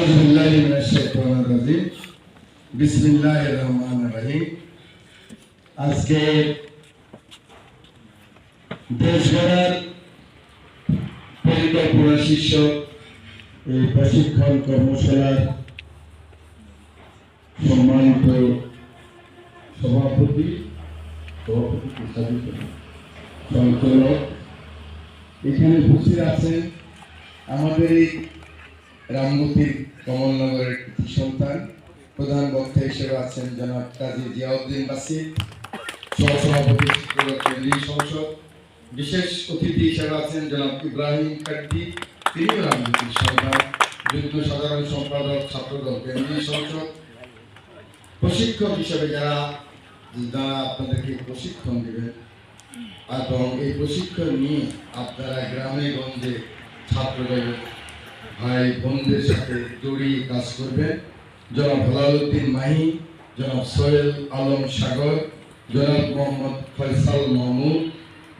আউযু বিল্লাহি মিনাশ শাইতানির রাজিম বিসমিল্লাহির রহমানির রহিম আজকে দেশ গড়ার পরিকল্পনা শীর্ষক এই প্রশিক্ষণ কর্মশালার সম্মানিত সভাপতি সঞ্চালক এখানে উপস্থিত আছেন আমাদের এই রামগতির কমলনগরের সন্তান। প্রধান বক্তা হিসেবে আছেন জনাব কাজী জিয়াউদ্দিন বাসির সহসভাপতি কেন্দ্রীয় সংসদ। বিশেষ অতিথি হিসেবে আছেন জনাব ইব্রাহিম কাট্টি, তিনিও রামগতির সন্তান। যুগ্ম সাধারণ সম্পাদক ছাত্রদল কেন্দ্রীয় সংসদ। প্রশিক্ষক হিসেবে যারা যারা আপনাদেরকে প্রশিক্ষণ দেবেন, এবং এই প্রশিক্ষণ নিয়ে আপনারা গ্রামে গঞ্জে ছাত্রদের ভাই বোনদের সাথে জড়িয়ে কাজ করবেন জনাব হেলালুদ্দিন মাহি, জনাব সোহেল আলম সাগর, জনাব মোহাম্মদ ফয়সাল মাহমুদ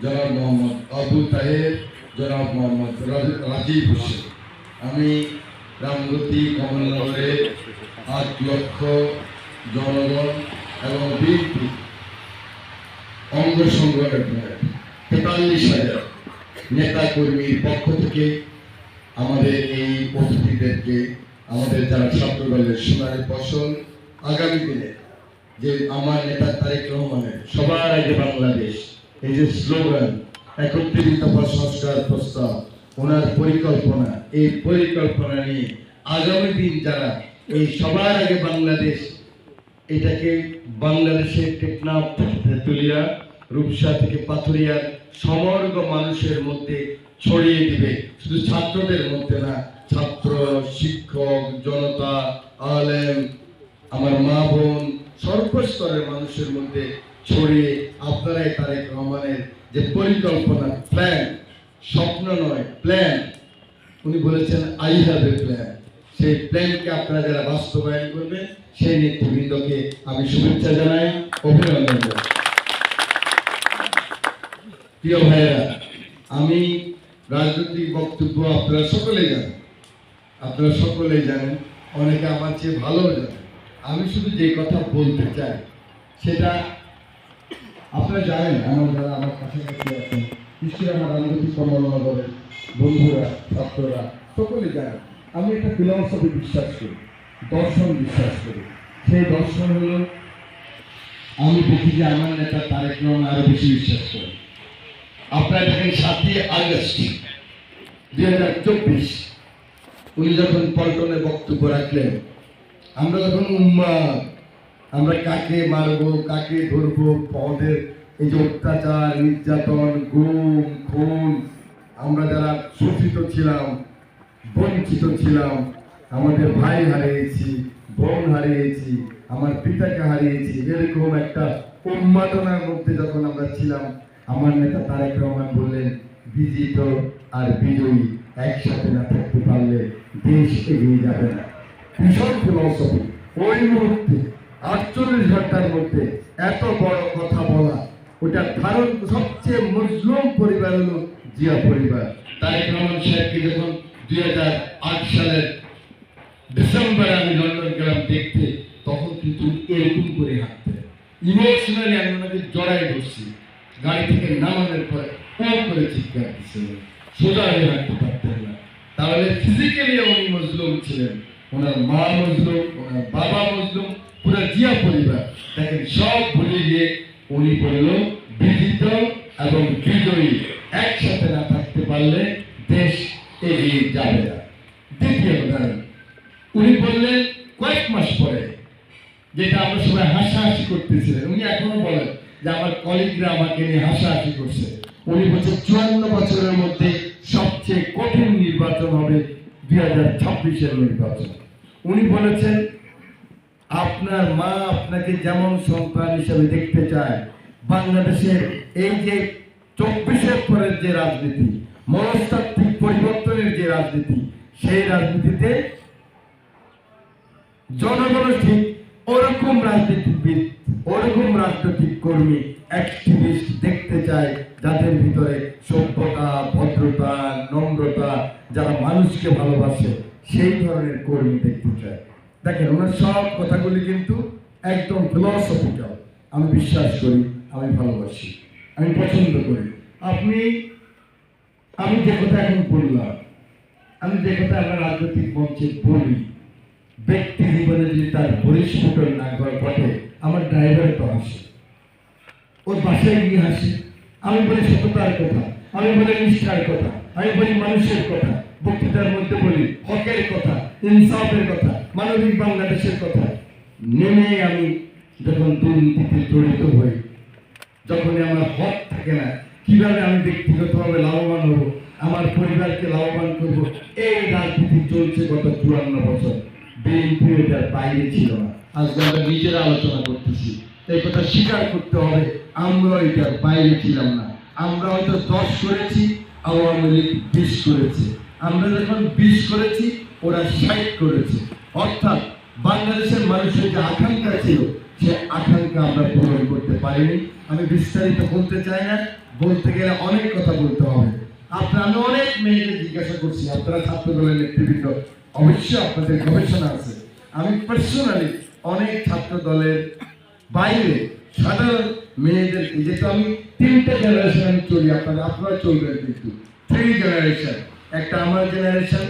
জনাব মোহাম্মদ আবু তাহের, জনাব মোহাম্মদ রাজীব হোসেন। আমি রামগতি কমলনগরে আট লক্ষ জনগণ এবং বিএনপি অঙ্গ সংগঠনের তেতাল্লিশ হাজার নেতা কর্মীর পক্ষ থেকে আমাদের এই অতিথিদেরকে আমাদের যারা ছাত্র দলের সোনালী ফসল আগামী দিনে যে আমার নেতা তারেক রহমানের সবার আগে বাংলাদেশ, এই যে স্লোগান, একত্রিত সংস্কার প্রস্তাব, ওনার পরিকল্পনা, এই পরিকল্পনা নিয়ে আগামী দিন যারা এই সবার আগে বাংলাদেশ, এটাকে বাংলাদেশের টেকনাফ তুলিয়া রূপসা থেকে পাথুরিয়ার সমগ্র মানুষের মধ্যে ছড়িয়ে দিবে। শুধু ছাত্রদের মধ্যে না, ছাত্র, শিক্ষক, জনতা, আলেম, আমার মা বোন, সর্বস্তরের মানুষের মধ্যে ছড়িয়ে আপনারাই তারেক রহমানের যে পরিকল্পনা প্ল্যান স্বপ্ন নয় প্ল্যান উনি বলেছেন আই হ্যাভ এ প্ল্যান সেই প্ল্যানকে আপনারা যারা বাস্তবায়ন করবেন, সেই নেতৃবৃন্দকে আমি শুভেচ্ছা জানাই, অভিনন্দন জানাই। প্রিয় ভাইয়েরা, আমি রাজনৈতিক বক্তব্য আপনারা সকলেই জানেন। আপনারা সকলেই জানেন, অনেকে আমার চেয়ে ভালো জানেন। আমি শুধু যে কথা বলতে চাই, সেটা আপনারা জানেন আমার যারা আমার কাছাকাছি আছেন, নিশ্চয়ই আমার রাজনৈতিক কমলনগরের বন্ধুরা, ছাত্ররা সকলে জানেন, আমি একটা ফিলসফি বিশ্বাস করি, দর্শন বিশ্বাস করি। সেই দর্শন হলো, আমি দেখি যে আমার নেতা তারেক রহমান আরও বেশি বিশ্বাস করে। আপনারা দেখেন সাতই আগস্ট, দুই হাজার চব্বিশ, উনি যখন পল্টনে বক্তব্য রাখলেন, আমরা যখন উম্মা আমরা কাকে মারবো, কাকে ধরবো, পদের এই যে অত্যাচার, নির্যাতন, গুম, খুন, আমরা যারা শোষিত ছিলাম, বঞ্চিত ছিলাম, আমাদের ভাই হারিয়েছি, বোন হারিয়েছি, আমার পিতাকে হারিয়েছি, এরকম একটা উন্মাদনার মধ্যে যখন আমরা ছিলাম আমার নেতা তারেক রহমান বললেন, বিজিত আর বিজয়ী একসাথে না থাকতে পারলে দেশ এগিয়ে যাবে না। ভীষণ ফিলসফি ওই মুহূর্তে, আটচল্লিশ ঘণ্টার মধ্যে এত বড় কথা বলা ওটা ধারণ সবচেয়ে মজলুম পরিবার হলো জিয়া পরিবার। তারেক রহমান সাহেবকে যখন দুই হাজার আট সালের ডিসেম্বরে আমি লন্ডন গেলাম দেখতে, তখন কিন্তু এরকম করে হাঁটতে ইমোশনালি আমি ওনাকে জড়াই ধরছি। গাড়ি থেকে নামানোর পরে ও করে চিৎকার দিচ্ছিলেন সোজা হয়ে হাঁটতে পারতেন না। তাহলে ফিজিক্যালি উনি মজলুম ছিলেন। ওনার মা মজলুম, ওনার বাবা মজলুম, পুরো জিয়া পরিবার। দেখেন, সব ভুলে গিয়ে উনি বলল, বিজিত এবং বিজয়ী, একসাথে না থাকতে পারলে দেশ এগিয়ে যাবে না। দ্বিতীয় উদাহরণ। উনি বললেন, কয়েক মাস পরে। যেটা আমরা সবাই হাসাহাসি করতেছিলেন। উনি এখনও বলেন আমার কলিগরা আমাকে নিয়ে হাসাহাসি করছে। উনি বলছে চুয়ান্ন বছরের মধ্যে সবচেয়ে কঠিন নির্বাচন হবে দুই হাজার ছাব্বিশের নির্বাচন। উনি বলেছেন, আপনার মা আপনাকে যেমন সন্তান হিসেবে দেখতে চায়, বাংলাদেশের এই যে চব্বিশের পরের যে রাজনীতি, মনস্তাত্ত্বিক পরিবর্তনের যে রাজনীতি, সেই রাজনীতিতে জনগণ ঠিক ওরকম রাজনীতিবিদ ওরকম রাজনৈতিক কর্মী অ্যাক্টিভিস্ট দেখতে চায় যাদের ভিতরে সভ্যতা, ভদ্রতা, নম্রতা, যারা মানুষকে ভালোবাসে, সেই ধরনের কর্মী দেখতে চায় দেখেন, ওনার সব কথাগুলি কিন্তু একদম ফিলসফিক্যাল আমি বিশ্বাস করি, আমি ভালোবাসি, আমি পছন্দ করি। আপনি, আমি যে কথা এখন বললাম, আমি যে কথা আমার রাজনৈতিক মঞ্চে বলি, ব্যক্তি জীবনে যদি তার পরিস্ফুটন না ঘটে আমার ড্রাইভারে তো আসে ওর বাসায় গিয়ে হাসি। আমি বলি, সততার কথা। আমি বলি, নিষ্ঠার কথা। আমি বলি, মানুষের কথা। বক্তৃতার মধ্যে বলি, হকের কথা। ইনসাফের কথা। মানবিক বাংলাদেশের কথা। নেমে আমি যখন দুর্নীতিতে জড়িত হই, যখনই আমার হক থাকে না, কীভাবে আমি ব্যক্তিগতভাবে লাভবান হব, আমার পরিবারকে লাভবান করব, এই রাজনীতি চলছে গত চুয়ান্ন বছর। বিএনপি এটার বাইরে ছিল না। আজকে আমরা নিজেরা আলোচনা করতেছি। এই কথা স্বীকার করতে হবে আমরা এটার বাইরে ছিলাম না। আমরা হয়তো দশ করেছি, আওয়ামী লীগ বিশ করেছে। আমরা যখন বিশ করেছি, ওরা ষাট করেছে। অর্থাৎ বাংলাদেশের মানুষের যে আকাঙ্ক্ষা ছিল, সে আকাঙ্ক্ষা আমরা পূরণ করতে পারিনি। আমি বিস্তারিত বলতে চাই না, বলতে গেলে অনেক কথা বলতে হবে। আপনার, আমি অনেক মেয়েকে জিজ্ঞাসা করছি, আপনারা ছাত্র দলের নেতৃবৃন্দ, অবশ্যই আপনাদের গবেষণা আছে। আমি পার্সোনালি অনেক ছাত্র দলের বাইরে সাধারণ মেয়েদেরকে যেহেতু আমি তিনটা জেনারেশন চলি, আপনারা আপনারা চলবেন কিন্তু। থ্রি জেনারেশন একটা আমার জেনারেশন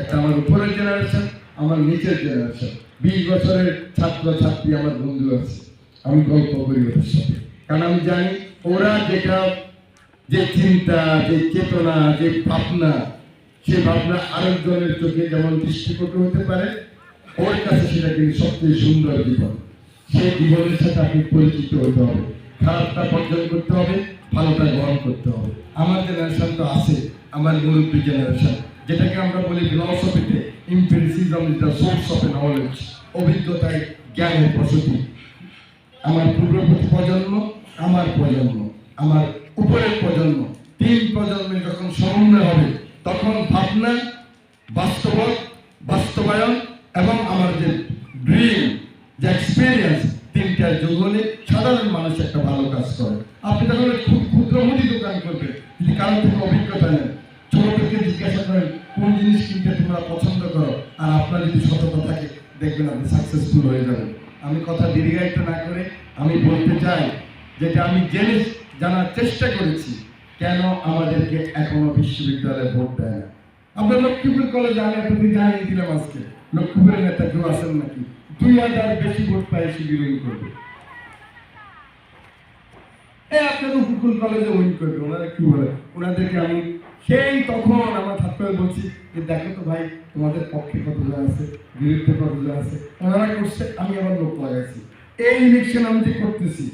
একটা আমার উপরের জেনারেশন আমার নিচের জেনারেশন বিশ বছরের ছাত্র ছাত্রী আমার বন্ধু আছে, আমি গল্প করি ওদের সাথে। কারণ আমি জানি ওরা যেটা, যে চিন্তা, যে চেতনা, যে ভাবনা, সে ভাবনা আরেকজনের চোখে যেমন দৃষ্টিকটু হতে পারে ওর কাছে সেটা কিন্তু সবচেয়ে সুন্দর জীবন। সেই জীবনের সাথে আপনি পরিচিত হতে হবে। খারাপটা বর্জন করতে হবে, ভালোটা গ্রহণ করতে হবে। আমার জেনারেশন তো আছে, আমার মুরব্বী জেনারেশন যেটাকে আমরা বলি ফিলসফিতে empiricism is the source of a knowledge অভিজ্ঞতায় জ্ঞানের প্রসূতি। আমার পূর্ববর্তী প্রজন্ম, আমার প্রজন্ম, আমার উপরের প্রজন্ম, তিন প্রজন্মের যখন সমন্বয় হবে, তখন ভাবনা, বাস্তব, বাস্তবায়ন এবং আমার যে ড্রিম যে এক্সপিরিয়েন্স তিনটা যোগ হলে সাধারণ মানুষ একটা ভালো কাজ করে। আপনি তাহলে খুব ক্ষুদ্র মুদি দোকান করবেন, যদি কারও থেকে অভিজ্ঞতা নেন। ছোট থেকে জিজ্ঞাসা করেন, কোন জিনিস কিনতে তোমরা পছন্দ করো? আর আপনার যদি সততা থাকে, দেখবেন আপনি সাকসেসফুল হয়ে যাবেন। আমি কথা দীর্ঘায়িত না করে আমি বলতে চাই, যেটা আমি জেনে জানার চেষ্টা করেছি, কেন আমাদেরকে এখনও বিশ্ববিদ্যালয়ে ভোট দেয় না? আমরা লক্ষ্মীপুর কলেজে আমি আপনাদের জানিয়ে দিলাম আজকে। লক্ষ্মীপুরের নেতা কেউ আছেন নাকি? দুই হাজার বেশি ভোট পায় শিবির করবে। এই আপনার উপকূল কলেজে উইন করবে। ওনারা কি বলে? ওনাদেরকে আমি সেই তখন আমার ছাত্রদের বলছি যে, দেখো তো ভাই, তোমাদের পক্ষে কতজন আছে? বিরুদ্ধে কতজন আছে? ওনারা করছে, আমি আবার লোক লাগাইছি। এই ইলেকশন আমি যে করতেছি,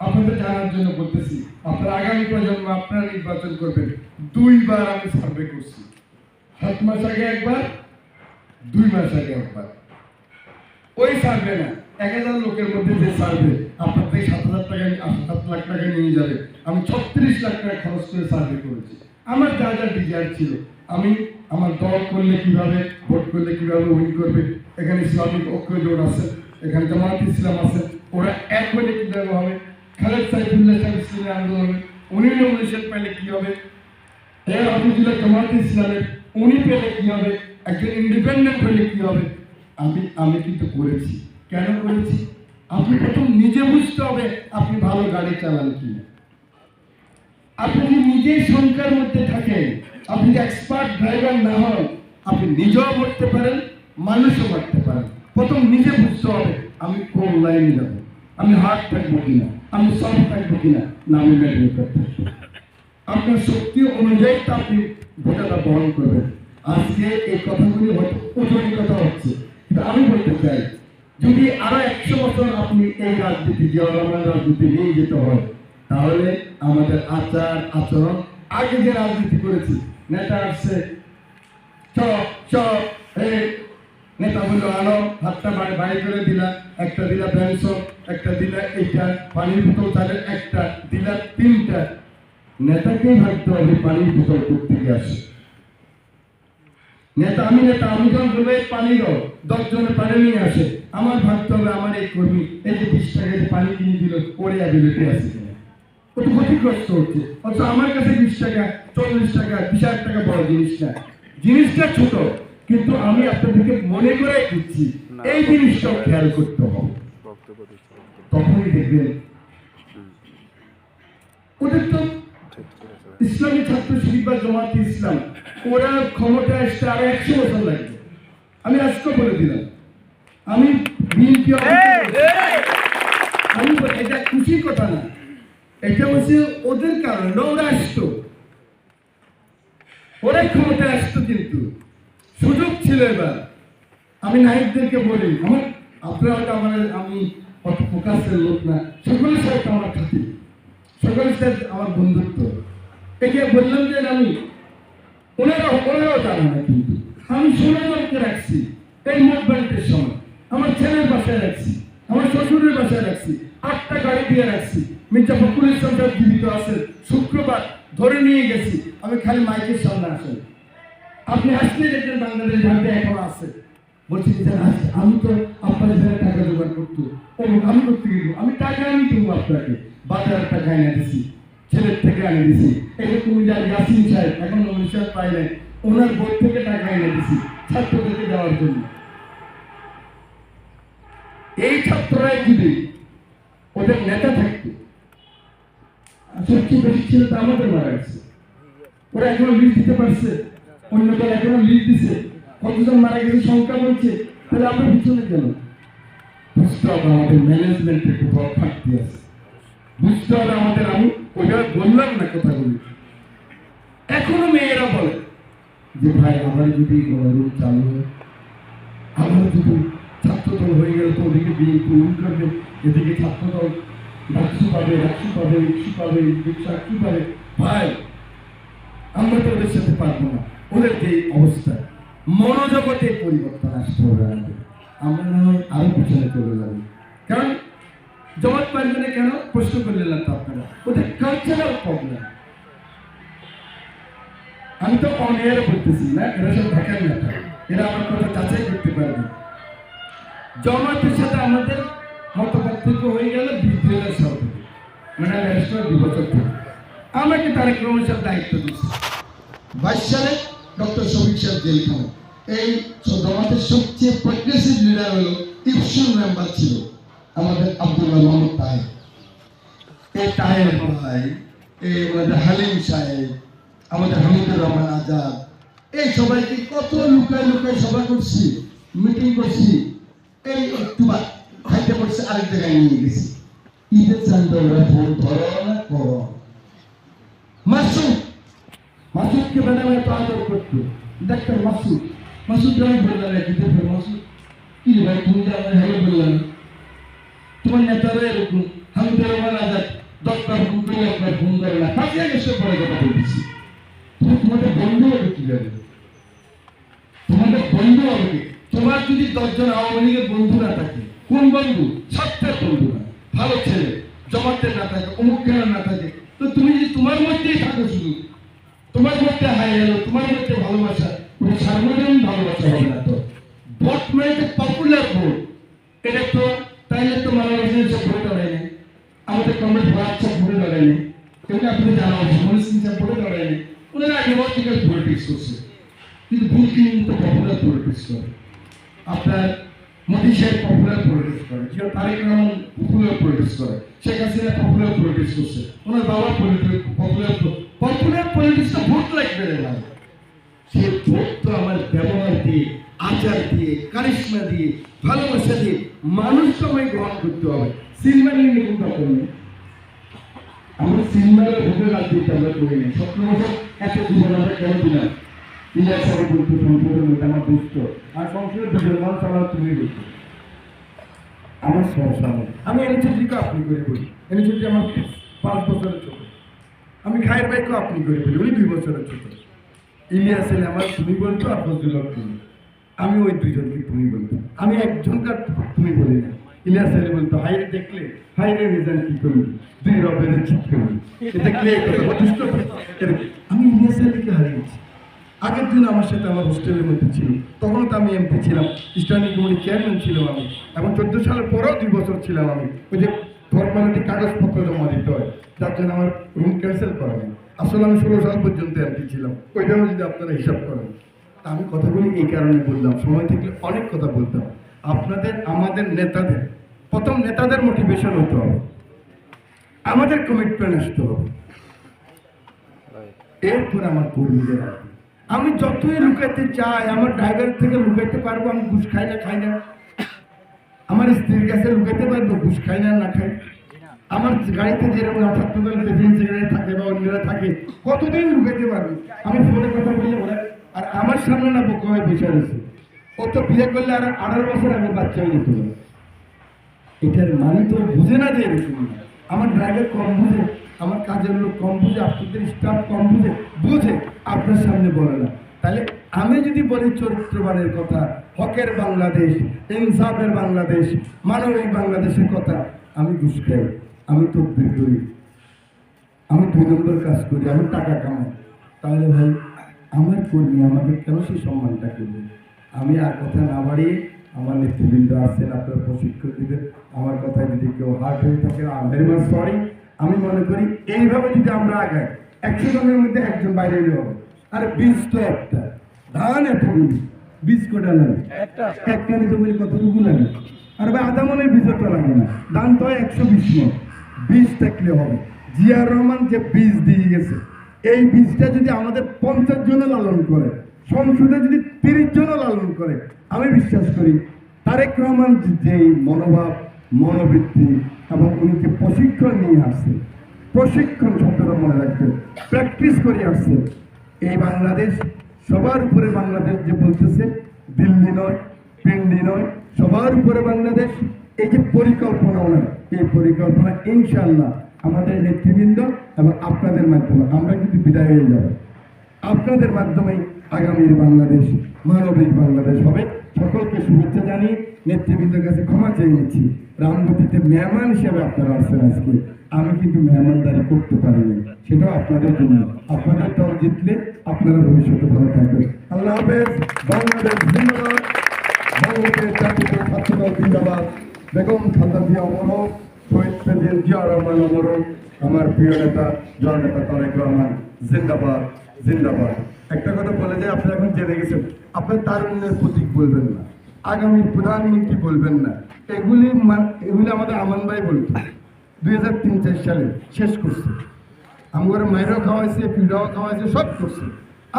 আপনাদের জানার জন্য বলতেছি, আপনারা আগামী প্রজন্ম আপনারা নির্বাচন করবেন। দুইবার আমি সার্ভে করছি। সাত মাস আগে একবার দুই মাস আগে একবার। ওই সার্ভে না, এক হাজার লোকের মধ্যে যে সার্ভে, আপনার থেকে সাত হাজার টাকা সাত লাখ টাকা নিয়ে যাবে। আমি ছত্রিশ লাখ টাকা খরচ করে সার্ভে করেছি। আমার যা যা ডিজায়ার ছিল, আমি আমার দল করলে কীভাবে, ভোট করলে কীভাবে উইন করবে, এখানে ইসলামিক ঐক্য জোট আছে, এখানে জামাত ইসলাম আছে, ওরা এক হলে কীভাবে হবে? খালেদ সাইফুল্লাহ সাহেব ইসলামী আন্দোলনে, উনি নমিনেশন পেলে কি হবে? এর আবুদুল্লাহ জামাত ইসলামের, উনি পেলে কি হবে? একজন ইন্ডিপেন্ডেন্ট হলে কি হবে? আমি আমি কিন্তু করেছি। কেন করেছি? আপনি প্রথম নিজে বুঝতে হবে আপনি ভালো গাড়ি চালান কি। আপনি নিজেই সংখ্যার মধ্যে থাকেন, আপনি এক্সপার্ট ড্রাইভার না হন, আপনি নিজেও মরতে পারেন, মানুষও মারতে পারেন। প্রথম নিজে বুঝতে হবে, আমি কোন লাইনে যাব? আমি হার্ড থাকব কিনা? আমি সফট থাকব কিনা? না, আমি মেডিকেল থাকব। আপনার শক্তি অনুযায়ী তো আপনি ভোটাটা বহন করবেন। আজকে এই কথাগুলি কথা হচ্ছে আমি বলতে চাই, যদি আরও একশো বছর আপনি এই রাজনীতি যে রহমান রাজনীতি নিয়ে যেতে হয়, তাহলে আমাদের আচার আচরণ, আগে যে রাজনীতি করেছি, নেতা আসছে নেতা বলল আনো হাতটা বাড়ি করে দিলা, একটা দিলা পেনশন একটা দিলা এইটা, পানির বোতল তাহলে একটা, দিলা তিনটা। নেতাকেই ভাবতে হবে পানির বোতল করতে গিয়ে আসে। নেতা আমি নেতা আমি যখন বলব এই পানি দাও। পানি নিয়ে আসে। আমার ভাবতে হবে আমার এই কর্মী এই যে বিশ টাকা পানি কিনে দিল ওরে অ্যাবিলিটি আছে কিনা? ও তো ক্ষতিগ্রস্ত হচ্ছে। অথচ আমার কাছে বিশ টাকা চল্লিশ টাকা বিশ টাকা বড় জিনিস না জিনিসটা ছোট কিন্তু আমি আপনাদেরকে মনে করে দিচ্ছি এই জিনিসটাও খেয়াল করতে হবে। তখনই দেখবেন ওদের তো। ইসলামী ছাত্র শিবির বা জামাত ইসলাম ওরা ক্ষমতা আসতে আরও একশো বছর লাগবে। আমি আজকে বলে দিলাম আমি বিএনপি আমি এটা খুশির কথা না এটা হচ্ছে ওদের কারণে ওরা আসতো। ওরাই ক্ষমতায় আসতো কিন্তু। সুযোগ ছিল এবার। আমি নায়কদেরকে বলি আমার আপনারা হয়তো আমার আমি অত ফোকাসের লোক না সকলের সাথে আমার খাতি সকলের আমার বন্ধুত্ব। একে বললাম যে আমি ওনারা ওনারাও জানে না কিন্তু। আমি রাখছি এই মুভমেন্টের সময়। আমার ছেলের বাসায় রাখছি, আমার শ্বশুরের বাসায় রাখছি, আটটা গাড়ি দিয়ে রাখছি। মির্জা ফখরুল ইসলাম সাহেব জীবিত শুক্রবার ধরে নিয়ে গেছি। আমি খালি মাইকের সামনে আসেন আপনি আসলে ভাবে এখনও আছে। বলছি আমি তো আপনার টাকা জোগাড় করতো আমি করতে গেল আমি টাকা আমি দেবো আপনাকে। বাজার টাকা এনে দিছি ছেলের থেকে এনে দিছি। এটা যা ইয়াসিন সাহেব, এখন নমিন পাই নাই, ওনার বোর্ড থেকে টাকা এনে দিছি ছাত্রদেরকে দেওয়ার জন্য। এই ছাত্ররাই যদি ওদের নেতা থাকতো সবচেয়ে বেশি ছিল তো আমাদের মারা গেছে। ওরা এখনও লিস্ট দিতে পারছে, অন্য দল এখনও লিস্ট দিছে। কতজন মারা গেছে সংখ্যা বলছে, তাহলে আমরা পিছনে কেন বুঝতে হবে আমাদের ম্যানেজমেন্টের কোথাও ঘাটতি আছে বুঝতে হবে আমাদের আমি ওইটা বললাম না কথাগুলি। এখনও মেয়েরা বলে যে, ভাই, আমার যদি গণরূপ চালু হয়, আমার যদি ছাত্রদল হয়ে গেলে তো ওদিকে বিএনপি উইন করবে এদিকে ছাত্রদল ডাকসু পাবে ডাকসু পাবে, রিক্সু পাবে কি পাবে। ভাই, আমরা তো ওদের সাথে পারব না। ওদের যে অবস্থা মনোজগতে পরিবর্তন আসতে হবে আমাদের। আমরা আরও পিছনে চলে যাব। কারণ জমাত পারবে না কেন? প্রশ্ন করলেন না তো আপনারা। ওদের কালচারাল প্রবলেম আমি তো অন এয়ারে বলতেছি না, এরা সব ঢাকার নেতা। এরা আমার কথা যাচাই করতে পারবে। জমাতের সাথে আমাদের মত পার্থক্য হয়ে গেল দুই হাজার মানে বছর থেকে। আমাকে তারেক রহমান সাহেব দায়িত্ব দিচ্ছে বাইশ সালে ডক্টর শফিক সাহেব জেলখানে এই জমাতের সবচেয়ে প্রগ্রেসিভ লিডার হলো ইপসন মেম্বার ছিল। আমাদের আব্দুল্লাহ মোহাম্মদ তাহের এই তাহের ভাই এই আমাদের হালিম সাহেব, আমাদের হামিদুর রহমান আজাদ, এই সবাইকে কত লুকায় লুকায় সভা করছি, মিটিং করছি, এই বা খাইতে পড়ছে, আরেক জায়গায় নিয়ে গেছি। ঈদের চান্দা ওরা ভোট ধরো না করো। মাসুদ, মাসুদকে ম্যাডাম এত আদর করতো। ডাক্তার মাসুদ মাসুদ আমি বললাম মাসুদ কি ভাই, তুমি আমার হ্যালো বললাম তোমার নেতারা এরকম হামিদুর রহমান আজাদ দশবার ফোন করে একবার ফোন করে না। পাঁচ আগস্টে পরে কথা বলতেছি। তোমাদের বন্ধু হবে কি যাবে তোমাদের বন্ধু হবে কি? তোমার যদি দশজন আওয়ামী লীগের বন্ধু না থাকে, কোন বন্ধু? সত্যের বন্ধু না। ভালো ছেলে, জমাতের না থাকে অমুক না থাকে। তো তুমি যদি তোমার মধ্যেই থাকো করে আপনার মোদী পপুলার পলিটিক্স করে জিও তারেক রহমান পপুলার পলিটিক্স করে, শেখ হাসিনা পপুলার পলিটিক্স করছে, ওনার বাবা পপুলার পপুলার পলিটিক্স তো ভোট লাগবে ভাই সে ভোট তো আমার ব্যবহার দিয়ে, আচার দিয়ে কারিশমা দিয়ে, ভালোবাসা দিয়ে মানুষকে আমায় গ্রহণ করতে হবে। নিয়ে নিকুন তখন আমরা সিনেমার ভোটের রাজনীতি আমরা করি নাই। সতেরো এত জীবন আমরা কেন দিলাম? ইলিয়াস সাহেব বলতো সংসদের আমার দুষ্ট। আর সংসদের দুজন মানুষ আমার তুমি বলতো আমার সমস্যা নেই আমি আপনি করে বলি। আমার পাঁচ বছরের ছোট। আমি খায়ের ভাইকেও আপনি করে বলি উনি দুই বছরের ছোট। ইলিয়াস এলে আমার তুমি বলতো আর ফজলুল তুমি। আমি ওই দুজনকে তুমি বলতো আমি একজনকার তুমি বলি না। ইলিয়াস আলী বলতো হাইরে দেখলে হাইরে নিজান কি করবি দুই রবের ঠিক করবি দেখলে। আমি ইলিয়াস আলীকে হারিয়েছি। আগের দিন আমার সাথে আমার হোস্টেলের মধ্যে ছিল। তখন তো আমি এমপি ছিলাম। স্ট্যান্ডিং কমিটি চেয়ারম্যান ছিলাম আমি। এবং চোদ্দ সালের পরেও দুই বছর ছিলাম আমি। ওই যে ফর্মালিটি কাগজপত্র জমা দিতে হয়। যার জন্য আমার রুম ক্যান্সেল করা নেই আসলে আমি ষোলো সাল পর্যন্ত এমপি ছিলাম। ওইটাও যদি আপনারা হিসাব করেন। আমি কথাগুলি এই কারণে বললাম। সময় থাকলে অনেক কথা বলতাম। আপনাদের, আমাদের নেতাদের, প্রথম নেতাদের মোটিভেশন হতে হবে। আমাদের কমিটমেন্ট আসতে হবে। এরপর আমার কর্মীদের আসবে। আমি যতই লুকাইতে চাই, আমার ড্রাইভার থেকে লুকাইতে পারব, আমি ঘুষ খাই না খাই না। আমার স্ত্রীর কাছে লুকাইতে পারব, ঘুষ খাই না না খাই। আমার গাড়িতে যেরকম থাকতো প্রেসিডেন্ট সেক্রেটারি থাকে বা অন্যরা থাকে, কতদিন লুকাইতে পারবে? আমি ফোনে কথা বলি, ওরা আর আমার সামনে না বোকা হয়ে বসে রয়েছে। ও তো বিয়ে করলে আর আঠারো বছর আগে বাচ্চা হয়ে যেত। এটার মানে তো বুঝে না যে আমার ড্রাইভার কম বুঝে। আমার কাজের লোক কম বুঝে আপনাদের স্টাফ কম বুঝে বুঝে আপনার সামনে বলে না। তাহলে আমি যদি বলি চরিত্রবানের কথা, হকের বাংলাদেশ, ইনসাফের বাংলাদেশ, মানবিক বাংলাদেশের কথা, আমি ঘুষ আমি তদবির করি। আমি দুই নম্বর কাজ করি, আমি টাকা কামাই। তাহলে ভাই, আমার কর্মী আমাকে কেন সেই সম্মানটা করবে? আমি আর কথা না বাড়িয়ে আমার নেতৃবৃন্দ আছেন, আপনারা প্রশিক্ষণ দিবেন। আমার কথায় যদি কেউ হার্ট হয়ে থাকে ভেরি সরি আমি মনে করি এইভাবে যদি আমরা আগাই একশো জনের মধ্যে একজন বাইরে হবে। আর বীজ তো একটা। ধান এতগুলি বীজ কটা লাগে? একটা। নিতে বলি কতটুকু লাগে? আর ভাই আধা মনের বীজটা লাগে না। ধান তো একশো বিশ মন। বীজ থাকলে হবে। জিয়ার রহমান যে বীজ দিয়ে গেছে এই বীজটা যদি আমাদের পঞ্চাশ জনে লালন করে সংসদে যদি তিরিশ জনও লালন করে আমি বিশ্বাস করি তারেক রহমান যে মনোভাব মনোবৃত্তি এবং উনিকে প্রশিক্ষণ নিয়ে আসছে, প্রশিক্ষণ শব্দটা মনে রাখবেন, প্র্যাকটিস করে আসছে। এই বাংলাদেশ, সবার উপরে বাংলাদেশ যে বলতেছে, দিল্লি নয়, পিন্ডি নয়, সবার উপরে বাংলাদেশ, এই যে পরিকল্পনা ওনার, এই পরিকল্পনা ইনশাল্লাহ আমাদের নেতৃবৃন্দ এবং আপনাদের মাধ্যমে, আমরা কিন্তু বিদায় হয়ে যাব। আপনাদের মাধ্যমে আগামীর বাংলাদেশ, মানবিক বাংলাদেশ হবে। সকলকে শুভেচ্ছা জানিয়ে নেতৃবৃন্দের কাছে ক্ষমা চেয়ে নিচ্ছি। রামগতিতে মেহমান হিসেবে আপনারা আসছেন আজকে। আমি কিন্তু মেহমানদারি করতে পারিনি। সেটাও আপনাদের জন্য। আপনাদের দল জিতলে আপনারা ভবিষ্যতে ভালো থাকবেন। আল্লাহ হাফেজ। বাংলাদেশ জিন্দাবাদ। বাংলাদেশ জাতীয় ছাত্রদল জিন্দাবাদ। বেগম খালেদা অমর শহীদ প্রেসিডেন্ট জিয়া রহমান অমর আমার প্রিয় নেতা, জননেতা তারেক রহমান, জিন্দাবাদ জিন্দাবাদ। একটা কথা বলে যায় আপনি এখন জেনে গেছেন। আপনার তারুণ্যের প্রতীক বলবেন না। আগামী প্রধানমন্ত্রী বলবেন না। এগুলি এগুলি আমাদের আমান ভাই বলতো দুই হাজার তিন চার সালে শেষ করছে। আমার মায়েরও খাওয়াইছে পিঠাও খাওয়াইছে, সব করছে।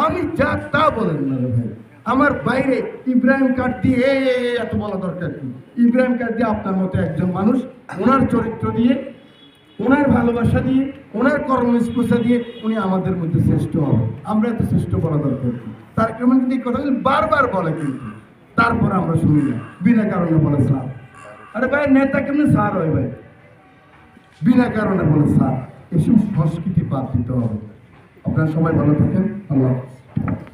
আমি যা তা বলেন না ভাই। আমার বাইরে ইব্রাহিম দিয়ে এ এত বলা দরকার কি? ইব্রাহিম দিয়ে আপনার মতো একজন মানুষ, ওনার চরিত্র দিয়ে, ওনার ভালোবাসা দিয়ে, ওনার কর্মস্পর্শা দিয়ে উনি আমাদের মধ্যে শ্রেষ্ঠ হবে আমরা এত শ্রেষ্ঠ বলা দরকার তার কেমন এই কথাগুলি বারবার বলে কিন্তু। তারপর আমরা শুনি না। বিনা কারণে বলে স্যার। আরে ভাই, নেতা কেমনি সার হয় ভাই? বিনা কারণে বলে সার এসব সংস্কৃতি বাদ দিতে হবে। আপনারা সবাই ভালো থাকেন। হাফেজ।